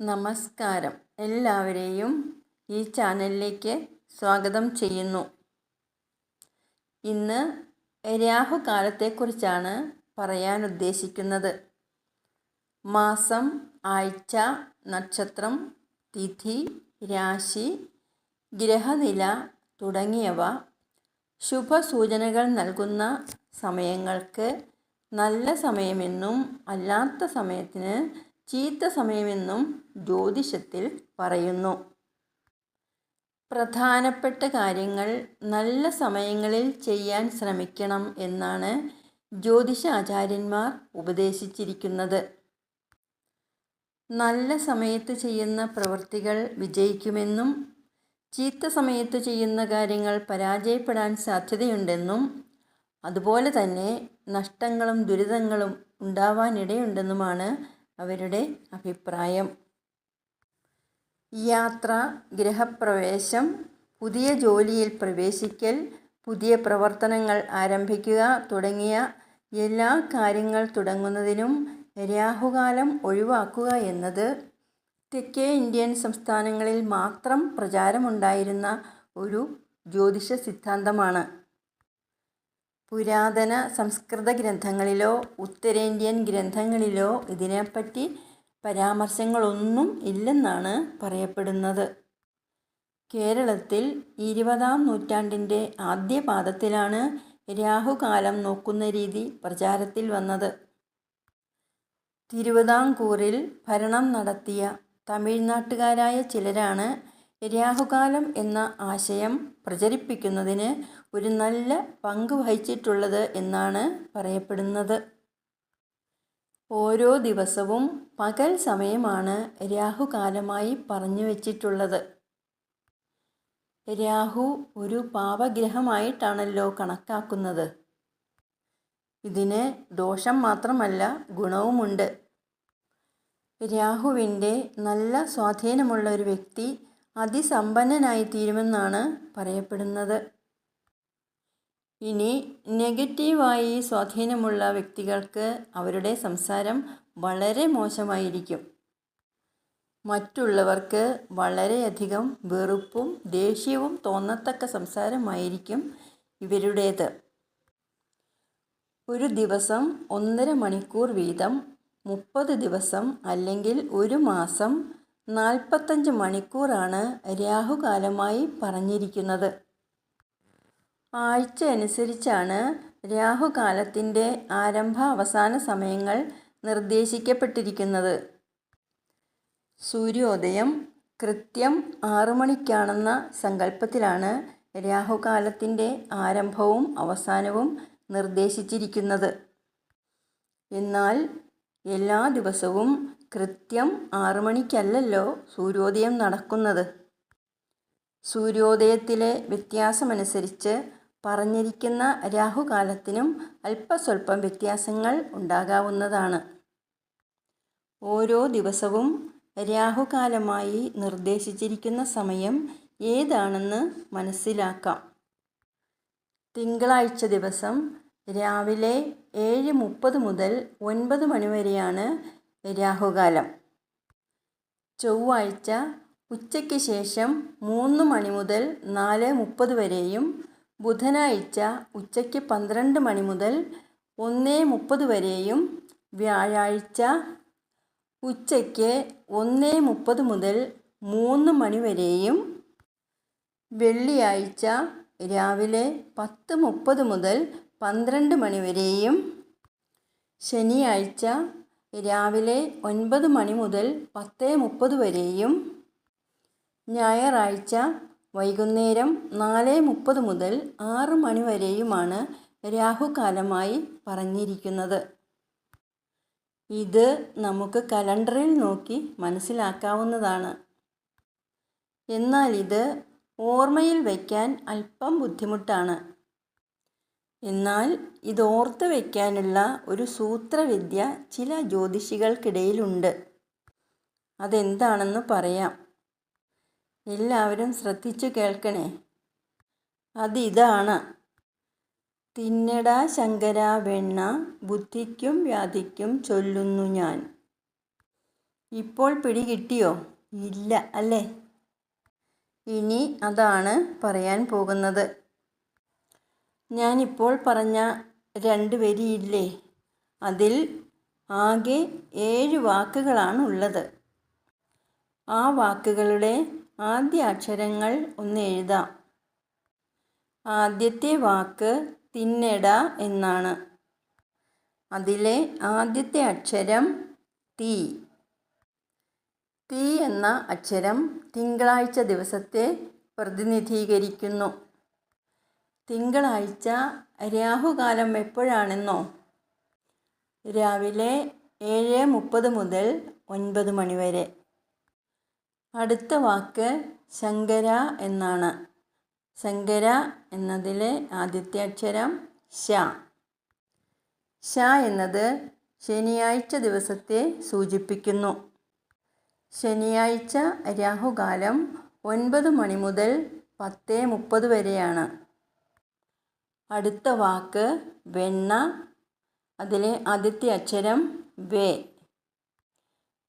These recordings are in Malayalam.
നമസ്കാരം. എല്ലാവരെയും ഈ ചാനലിലേക്ക് സ്വാഗതം ചെയ്യുന്നു. ഇന്ന് രാഹുകാലത്തെക്കുറിച്ചാണ് പറയാൻ ഉദ്ദേശിക്കുന്നത്. മാസം ആഴ്ച നക്ഷത്രം തിഥി രാശി ഗ്രഹനില തുടങ്ങിയവ ശുഭസൂചനകൾ നൽകുന്ന സമയങ്ങൾക്ക് നല്ല സമയമെന്നും അല്ലാത്ത സമയത്തിന് ചീത്ത സമയമെന്നും ജ്യോതിഷത്തിൽ പറയുന്നു. പ്രധാനപ്പെട്ട കാര്യങ്ങൾ നല്ല സമയങ്ങളിൽ ചെയ്യാൻ ശ്രമിക്കണം എന്നാണ് ജ്യോതിഷാചാര്യന്മാർ ഉപദേശിച്ചിരിക്കുന്നത്. നല്ല സമയത്ത് ചെയ്യുന്ന പ്രവൃത്തികൾ വിജയിക്കുമെന്നും ചീത്ത സമയത്ത് ചെയ്യുന്ന കാര്യങ്ങൾ പരാജയപ്പെടാൻ സാധ്യതയുണ്ടെന്നും അതുപോലെ തന്നെ നഷ്ടങ്ങളും ദുരിതങ്ങളും ഉണ്ടാവാനിടയുണ്ടെന്നുമാണ് അവരുടെ അഭിപ്രായം. യാത്ര ഗൃഹപ്രവേശം പുതിയ ജോലിയിൽ പ്രവേശിക്കൽ പുതിയ പ്രവർത്തനങ്ങൾ ആരംഭിക്കുക തുടങ്ങിയ എല്ലാ കാര്യങ്ങൾ തുടങ്ങുന്നതിനും രാഹുകാലം ഒഴിവാക്കുക എന്നത് തെക്കേ ഇന്ത്യൻ സംസ്ഥാനങ്ങളിൽ മാത്രം പ്രചാരമുണ്ടായിരുന്ന ഒരു ജ്യോതിഷ സിദ്ധാന്തമാണ്. പുരാതന സംസ്കൃത ഗ്രന്ഥങ്ങളിലോ ഉത്തരേന്ത്യൻ ഗ്രന്ഥങ്ങളിലോ ഇതിനെപ്പറ്റി പരാമർശങ്ങളൊന്നും ഇല്ലെന്നാണ് പറയപ്പെടുന്നത്. കേരളത്തിൽ ഇരുപതാം നൂറ്റാണ്ടിന്റെ ആദ്യ പാദത്തിലാണ് രാഹുകാലം നോക്കുന്ന രീതി പ്രചാരത്തിൽ വന്നത്. തിരുവിതാംകൂറിൽ ഭരണം നടത്തിയ തമിഴ്നാട്ടുകാരായ ചിലരാണ് രാഹുകാലം എന്ന ആശയം പ്രചരിപ്പിക്കുന്നതിന് ഒരു നല്ല പങ്ക് വഹിച്ചിട്ടുള്ളത് എന്നാണ് പറയപ്പെടുന്നത്. ഓരോ ദിവസവും പകൽ സമയമാണ് രാഹുകാലമായി പറഞ്ഞു വച്ചിട്ടുള്ളത്. രാഹു ഒരു പാപഗ്രഹമായിട്ടാണല്ലോ കണക്കാക്കുന്നത്. ഇതിന് ദോഷം മാത്രമല്ല ഗുണവുമുണ്ട്. രാഹുവിന്റെ നല്ല സ്വാധീനമുള്ള ഒരു വ്യക്തി അതിസമ്പന്നനായി തീരുമെന്നാണ് പറയപ്പെടുന്നത്. ഇനി നെഗറ്റീവായി സ്വാധീനമുള്ള വ്യക്തികൾക്ക് അവരുടെ സംസാരം വളരെ മോശമായിരിക്കും. മറ്റുള്ളവർക്ക് വളരെയധികം വെറുപ്പും ദേഷ്യവും തോന്നത്തക്ക സംസാരമായിരിക്കും ഇവരുടേത്. ഒരു ദിവസം ഒന്നര മണിക്കൂർ വീതം മുപ്പത് ദിവസം അല്ലെങ്കിൽ ഒരു മാസം നാൽപ്പത്തഞ്ച് മണിക്കൂറാണ് രാഹുകാലമായി പറഞ്ഞിരിക്കുന്നത്. ആഴ്ച അനുസരിച്ചാണ് രാഹുകാലത്തിന്റെ ആരംഭ അവസാന സമയങ്ങൾ നിർദ്ദേശിക്കപ്പെട്ടിരിക്കുന്നത്. സൂര്യോദയം കൃത്യം ആറു മണിക്കാണെന്ന സങ്കല്പത്തിലാണ് രാഹുകാലത്തിന്റെ ആരംഭവും അവസാനവും നിർദ്ദേശിച്ചിരിക്കുന്നത്. എന്നാൽ എല്ലാ ദിവസവും കൃത്യം ആറു മണിക്കല്ലല്ലോ സൂര്യോദയം നടക്കുന്നത്. സൂര്യോദയത്തിലെ വ്യത്യാസമനുസരിച്ച് പറഞ്ഞിരിക്കുന്ന രാഹുകാലത്തിനും അല്പസ്വല്പം വ്യത്യാസങ്ങൾ ഉണ്ടാകാവുന്നതാണ്. ഓരോ ദിവസവും രാഹുകാലമായി നിർദ്ദേശിച്ചിരിക്കുന്ന സമയം ഏതാണെന്ന് മനസ്സിലാക്കാം. തിങ്കളാഴ്ച ദിവസം രാവിലെ ഏഴ് മുപ്പത് മുതൽ ഒൻപത് മണിവരെയാണ് രാഹുകാലം. ചൊവ്വാഴ്ച ഉച്ചയ്ക്ക് ശേഷം മൂന്ന് മണി മുതൽ നാല് മുപ്പത് വരെയും ബുധനാഴ്ച ഉച്ചയ്ക്ക് പന്ത്രണ്ട് മണി മുതൽ ഒന്ന് മുപ്പത് വരെയും വ്യാഴാഴ്ച ഉച്ചയ്ക്ക് ഒന്ന് മുപ്പത് മുതൽ മൂന്ന് മണി വരെയും വെള്ളിയാഴ്ച രാവിലെ പത്ത് മുപ്പത് മുതൽ പന്ത്രണ്ട് മണിവരെയും ശനിയാഴ്ച രാവിലെ ഒൻപത് മണി മുതൽ പത്ത് മുപ്പത് വരെയും ഞായറാഴ്ച വൈകുന്നേരം നാല് മുപ്പത് മുതൽ ആറ് മണി വരെയുമാണ് രാഹുകാലമായി പറഞ്ഞിരിക്കുന്നത്. ഇത് നമുക്ക് കലണ്ടറിൽ നോക്കി മനസ്സിലാക്കാവുന്നതാണ്. എന്നാൽ ഇത് ഓർമ്മയിൽ വയ്ക്കാൻ അല്പം ബുദ്ധിമുട്ടാണ്. എന്നാൽ ഇതോർത്ത് വയ്ക്കാനുള്ള ഒരു സൂത്രവിദ്യ ചില ജ്യോതിഷികൾക്കിടയിലുണ്ട്. അതെന്താണെന്ന് പറയാം. എല്ലാവരും ശ്രദ്ധിച്ചു കേൾക്കണേ. അതിതാണ്. തിന്നടാ ശങ്കര വെണ്ണ ബുദ്ധിക്കും വ്യാധിക്കും ചൊല്ലുന്നു ഞാൻ. ഇപ്പോൾ പിടികിട്ടിയോ? ഇല്ല അല്ലേ? ഇനി അതാണ് പറയാൻ പോകുന്നത്. ഞാനിപ്പോൾ പറഞ്ഞ രണ്ട് വരിയില്ലേ? അതിൽ ആകെ ഏഴ് വാക്കുകളാണ് ഉള്ളത്. ആ വാക്കുകളുടെ ആദ്യ അക്ഷരങ്ങൾ ഒന്ന് എഴുതാം. ആദ്യത്തെ വാക്ക് തിന്നട എന്നാണ്. അതിലെ ആദ്യത്തെ അക്ഷരം തീ. തീ എന്ന അക്ഷരം തിങ്കളാഴ്ച ദിവസത്തെ പ്രതിനിധീകരിക്കുന്നു. തിങ്കളാഴ്ച രാഹുകാലം എപ്പോഴാണെന്നോ? രാവിലെ ഏഴ് മുപ്പത് മുതൽ ഒൻപത് മണിവരെ അടുത്ത വാക്ക് ശങ്കര എന്നാണ്. ശങ്കര എന്നതിലെ ആദ്യത്തെ അക്ഷരം ശ. ശ എന്നത് ശനിയാഴ്ച ദിവസത്തെ സൂചിപ്പിക്കുന്നു. ശനിയാഴ്ച രാഹുകാലം ഒൻപത് മണി മുതൽ പത്ത് മുപ്പത് വരെയാണ്. അടുത്ത വാക്ക് വെണ്ണ അതിലെ ആദ്യത്തെ അക്ഷരം വേ.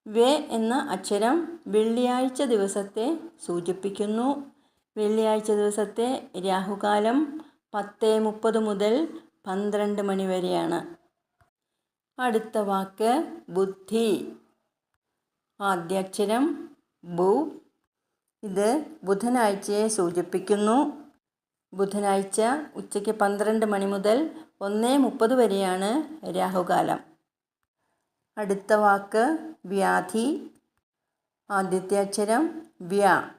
വേ എന്ന അക്ഷരം വെള്ളിയാഴ്ച ദിവസത്തെ സൂചിപ്പിക്കുന്നു. വെള്ളിയാഴ്ച ദിവസത്തെ രാഹുകാലം പത്ത് മുപ്പത് മുതൽ പന്ത്രണ്ട് മണി വരെയാണ്. അടുത്ത വാക്ക് ബുദ്ധി. ആദ്യ അക്ഷരം ബു. ഇത് ബുധനാഴ്ചയെ സൂചിപ്പിക്കുന്നു. ബുധനാഴ്ച ഉച്ചയ്ക്ക് പന്ത്രണ്ട് മണി മുതൽ ഒന്ന് മുപ്പത് വരെയാണ് രാഹുകാലം. അടുത്ത വാക്ക് വ്യാധി. ആദ്യത്തെ അക്ഷരം വ്യാ.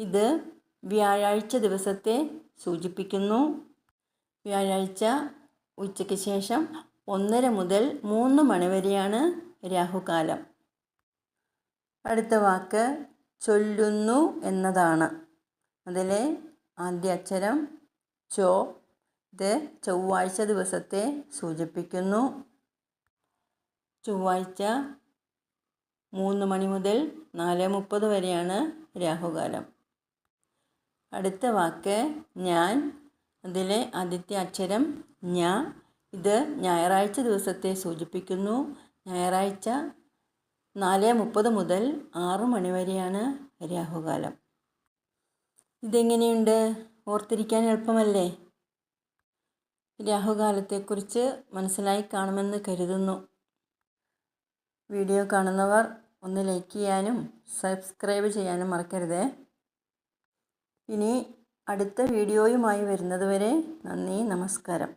ഇത് വ്യാഴാഴ്ച ദിവസത്തെ സൂചിപ്പിക്കുന്നു. വ്യാഴാഴ്ച ഉച്ചയ്ക്ക് ശേഷം ഒന്നര മുതൽ മൂന്ന് മണി വരെയാണ് രാഹുകാലം. അടുത്ത വാക്ക് ചൊല്ലുന്നു എന്നതാണ്. അതിലെ ആദ്യ അക്ഷരം ചോ ഇത് ചൊവ്വാഴ്ച ദിവസത്തെ സൂചിപ്പിക്കുന്നു. ചൊവ്വാഴ്ച മൂന്ന് മണി മുതൽ നാല് മുപ്പത് വരെയാണ് രാഹുകാലം. അടുത്ത വാക്ക് ഞാൻ അതിലെ ആദ്യത്തെ അക്ഷരം ഞാ ഇത് ഞായറാഴ്ച ദിവസത്തെ സൂചിപ്പിക്കുന്നു. ഞായറാഴ്ച നാല് മുപ്പത് മുതൽ ആറ് മണി വരെയാണ് രാഹുകാലം. ഇതെങ്ങനെയുണ്ട്? ഓർത്തിരിക്കാൻ എളുപ്പമല്ലേ? രാഹുകാലത്തെക്കുറിച്ച് മനസ്സിലായി കാണുമെന്ന് കരുതുന്നു. വീഡിയോ കാണുന്നവർ ഒന്ന് ലൈക്ക് ചെയ്യാനും സബ്സ്ക്രൈബ് ചെയ്യാനും മറക്കരുതേ. ഇനി അടുത്ത വീഡിയോയുമായി വരുന്നതുവരെ നന്ദി നമസ്കാരം.